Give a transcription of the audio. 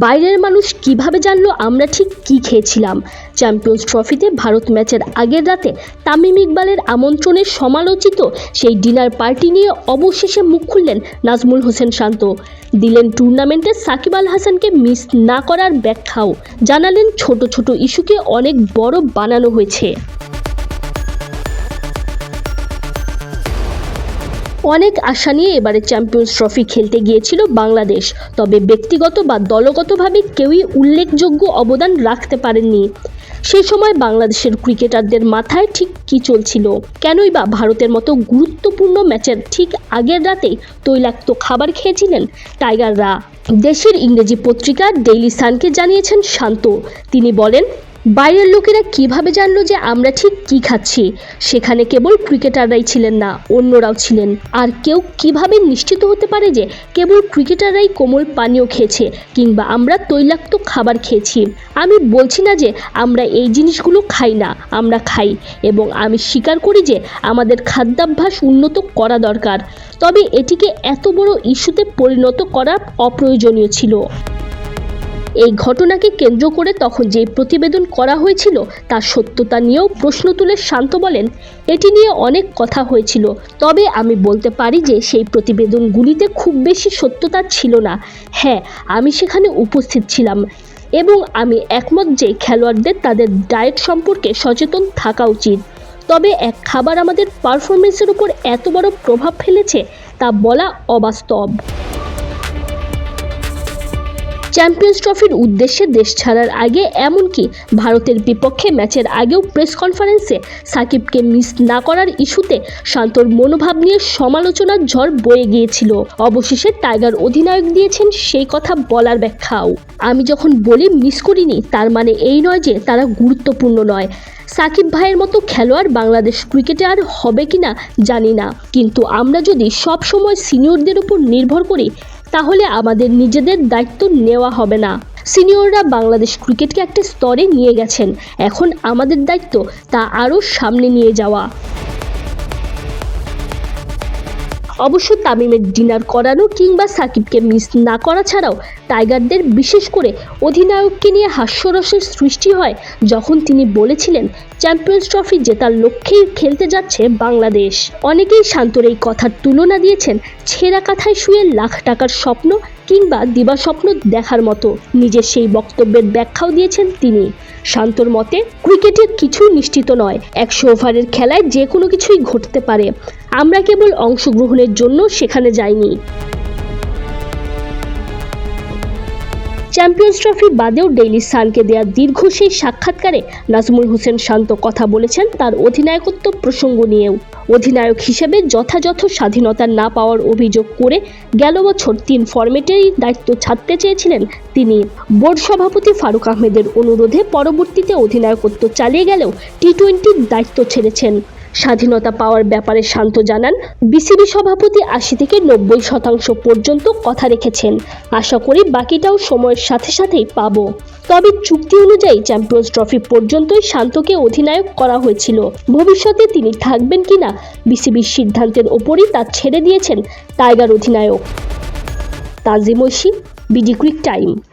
বাইরের মানুষ কীভাবে জানলো আমরা ঠিক কি খেয়েছিলাম? চ্যাম্পিয়ন্স ট্রফিতে ভারত ম্যাচের আগের রাতে তামিম ইকবালের আমন্ত্রণে সমালোচিত সেই ডিনার পার্টি নিয়ে অবশেষে মুখ খুললেন নাজমুল হোসেন শান্ত। দিলেন টুর্নামেন্টে সাকিব আল হাসানকে মিস না করার ব্যাখ্যাও। জানালেন ছোট ছোট ইস্যুকে অনেক বড় বানানো হয়েছে। অনেক আশা নিয়ে এবারে চ্যাম্পিয়ন্স ট্রফি খেলতে গিয়েছিল বাংলাদেশ। তবে ব্যক্তিগত বা দলগতভাবে কেউই উল্লেখযোগ্য অবদান রাখতে পারেননি। সেই সময় বাংলাদেশের ক্রিকেটারদের মাথায় ঠিক কী চলছিল? কেনই বা ভারতের মতো গুরুত্বপূর্ণ ম্যাচের ঠিক আগের রাতেই তৈলাক্ত খাবার খেয়েছিলেন টাইগাররা। দেশের ইংরেজি পত্রিকা ডেইলি সানকে জানিয়েছেন শান্ত। তিনি বলেন বাইরের লোকেরা কীভাবে জানলো যে আমরা ঠিক কি খাচ্ছি? সেখানে কেবল ক্রিকেটাররাই ছিলেন না, অন্যরাও ছিলেন। আর কেউ কীভাবে নিশ্চিত হতে পারে যে কেবল ক্রিকেটাররাই কোমল পানীয় খেয়েছে কিংবা আমরা তৈলাক্ত খাবার খেয়েছি? আমি বলছি না যে আমরা এই জিনিসগুলো খাই না, আমরা খাই এবং আমি স্বীকার করি যে আমাদের খাদ্যাভ্যাস উন্নত করা দরকার। তবে এটিকে এত বড় ইস্যুতে পরিণত করা অপ্রয়োজনীয় ছিল। এই ঘটনাকে কেন্দ্র করে তখন যে প্রতিবেদন করা হয়েছিল তার সত্যতা নিয়েও প্রশ্ন তুলে শান্ত বলেন, এটি নিয়ে অনেক কথা হয়েছিল। তবে আমি বলতে পারি যে সেই প্রতিবেদনগুলিতে খুব বেশি সত্যতা ছিল না। হ্যাঁ আমি সেখানে উপস্থিত ছিলাম এবং আমি একমত যে খেলোয়াড়দের তাদের ডায়েট সম্পর্কে সচেতন থাকা উচিত। তবে এক খাবার আমাদের পারফরমেন্সের উপর এত বড় প্রভাব ফেলেছে, তা বলা অবাস্তব। চ্যাম্পিয়ন্স ট্রফির উদ্দেশ্যে দেশ ছাড়ার আগে, এমনকি ভারতের বিপক্ষে ম্যাচের আগেও প্রেস কনফারেন্সে সাকিবকে মিস না করার ইস্যুতে শান্তর মনোভাব নিয়ে সমালোচনার ঝড় বয়ে গিয়েছিল। অবশেষে টাইগার অধিনায়ক দিয়েছেন সেই কথা বলার ব্যাখ্যাও। আমি যখন বলি মিস করিনি, তার মানে এই নয় যে তারা গুরুত্বপূর্ণ নয়। সাকিব ভাইয়ের মতো খেলোয়াড় বাংলাদেশ ক্রিকেটে আর হবে কিনা জানি না। কিন্তু আমরা যদি সব সময় সিনিয়রদের উপর নির্ভর করি তাহলে আমাদের নিজেদের দায়িত্ব নেওয়া হবে না। সিনিয়ররা বাংলাদেশ ক্রিকেটকে একটা স্তরে নিয়ে গেছেন। এখন আমাদের দায়িত্ব তা আরও সামনে নিয়ে যাওয়া। অবশ্য তামিমের ডিনার করানো কিংবা সাকিবকে মিস না করা ছাড়াও টাইগারদের বিশেষ করে অধিনায়ককে নিয়ে হাস্যরসের সৃষ্টি হয় যখন তিনি বলেছিলেন, চ্যাম্পিয়ন্স ট্রফি জেতার লক্ষ্যেই খেলতে যাচ্ছে বাংলাদেশ। অনেকেই শান্তর এই কথার তুলনা দিয়েছেন, ছেঁড়া কাথায় শুয়ে লাখ টাকার স্বপ্ন কিংবা দিবাস্বপ্ন দেখার মতো। নিজের সেই বক্তব্যের ব্যাখ্যাও দিয়েছেন তিনি। শান্তর মতে ক্রিকেটের কিছুই নিশ্চিত নয়। একশো ওভারের খেলায় যে কোনো কিছুই ঘটতে পারে। আমরা কেবল অংশগ্রহণের জন্য সেখানে যাইনি। চ্যাম্পিয়ন্স ট্রফি বাদেও ডেইলি সানকে দেয়া দীর্ঘ সেই সাক্ষাৎকারে নাজমুল হোসেন শান্ত কথা বলেছেন তার অধিনায়কত্ব প্রসঙ্গ নিয়েও। অধিনায়ক হিসেবে যথাযথ স্বাধীনতা না পাওয়ার অভিযোগ করে গেল বছর তিন ফরম্যাটেরই দায়িত্ব ছাড়তে চেয়েছিলেন তিনি। বোর্ড সভাপতি ফারুক আহমেদের অনুরোধে পরবর্তীতে অধিনায়কত্ব চালিয়ে গেলেও টি টোয়েন্টির দায়িত্ব ছেড়েছেন। স্বাধীনতা পাওয়ার ব্যাপারে শান্ত জানান, বিসিবি সভাপতি আশি থেকে নব্বই শতাংশ পর্যন্ত কথা রেখেছেন। আশা করি বাকিটাও সময়ের সাথে সাথেই পাবো। তবে চুক্তি অনুযায়ী চ্যাম্পিয়ন্স ট্রফি পর্যন্তই শান্তকে অধিনায়ক করা হয়েছিল। ভবিষ্যতে তিনি থাকবেন কিনা বিসিবির সিদ্ধান্তের ওপরই তা ছেড়ে দিয়েছেন টাইগার অধিনায়ক। Tazim Oishi, BD Crictime.